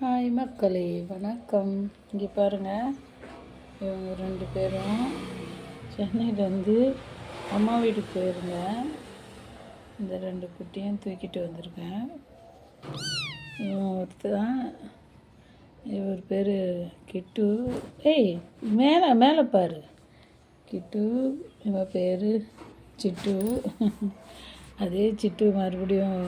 Hi மக்களே வணக்கம். இங்கே பாருங்கள் இவங்க ரெண்டு பேரும் சென்னையிலேருந்து அம்மா வீட்டுக்கு போயிருந்தேன். இந்த ரெண்டு குட்டியும் தூக்கிட்டு வந்திருக்கேன். இவன் ஒருத்தான் இவர் பேர் கிட்டு. ஏய் மேலே மேலே பாரு. கிட்டு இவன் பேர் சிட்டு. அதே சிட்டு மறுபடியும்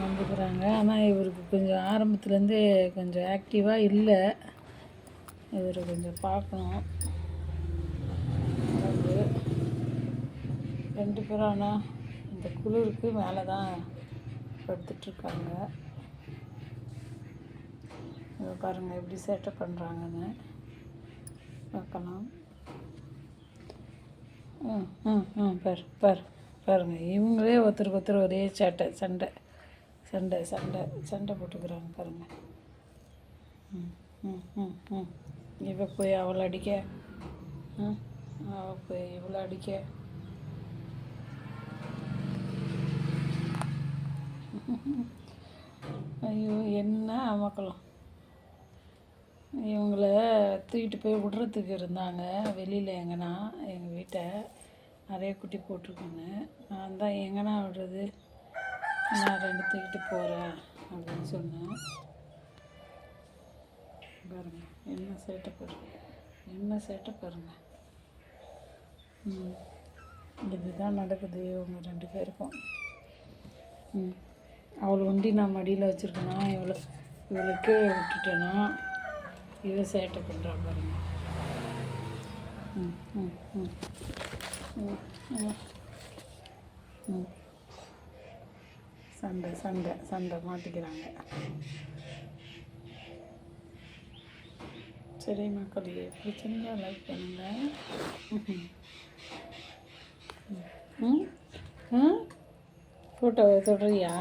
வந்துக்கிறாங்க ஆனால் இவருக்கு கொஞ்சம் ஆரம்பத்துலேருந்தே கொஞ்சம் ஆக்டிவாக இல்லை. இவர் கொஞ்சம் பார்க்கணும். ரெண்டு பேரும் ஆனால் இந்த குளிருக்கு மேலே தான் படுத்துட்ருக்காங்க. இதை பாருங்கள் எப்படி சேட்டை பண்ணுறாங்கன்னு பார்க்கலாம். ம் ம் ம் பாரு பாரு பாருங்கள் இவங்களே ஒருத்தருக்கு ஒருத்தர் ஒரே சேட்டை சண்டை. சண்டை சண்டை சண்டை போட்டுக்கிறாங்க பாருங்கள் ம் ம் ம் ம். இவ போய் அவளை அடிக்க. ம் அவள் போய் இவளை அடிக்க. ஐயோ என்ன அமக்கலாம் இவங்கள தூக்கிட்டு போய் விடுறதுக்கு இருந்தாங்க. வெளியில் எங்கன்னா எங்கள் வீட்டை நிறைய குட்டி போட்டிருக்குன்னு நான் தான் எங்கன்னா விடுறது? நான் ரெண்டு தூக்கிட்டு போகிறேன் அப்படின்னு சொன்னேன். பாருங்க என்ன சேட்டை பாருங்க என்ன சேட்டை பாருங்க. ம் இதுதான் நடக்குது இவங்க ரெண்டு பேருக்கும். ம் அவளை ஒண்டி நான் மடியில் வச்சுருக்கேனா? இவளை இவளுக்கு விட்டுட்டேன்னா இவ சேட்டை பண்ணுறா பாருங்க. ம் ம் ம். ம் ம். ம். சண்டை சண்டை சண்டை மாட்டிக்கிறாங்க. சரி மக்களே பிடிச்சிருந்தா லைக் பண்ணுங்க. ம்? ஃபோட்டோ தொடுறியா?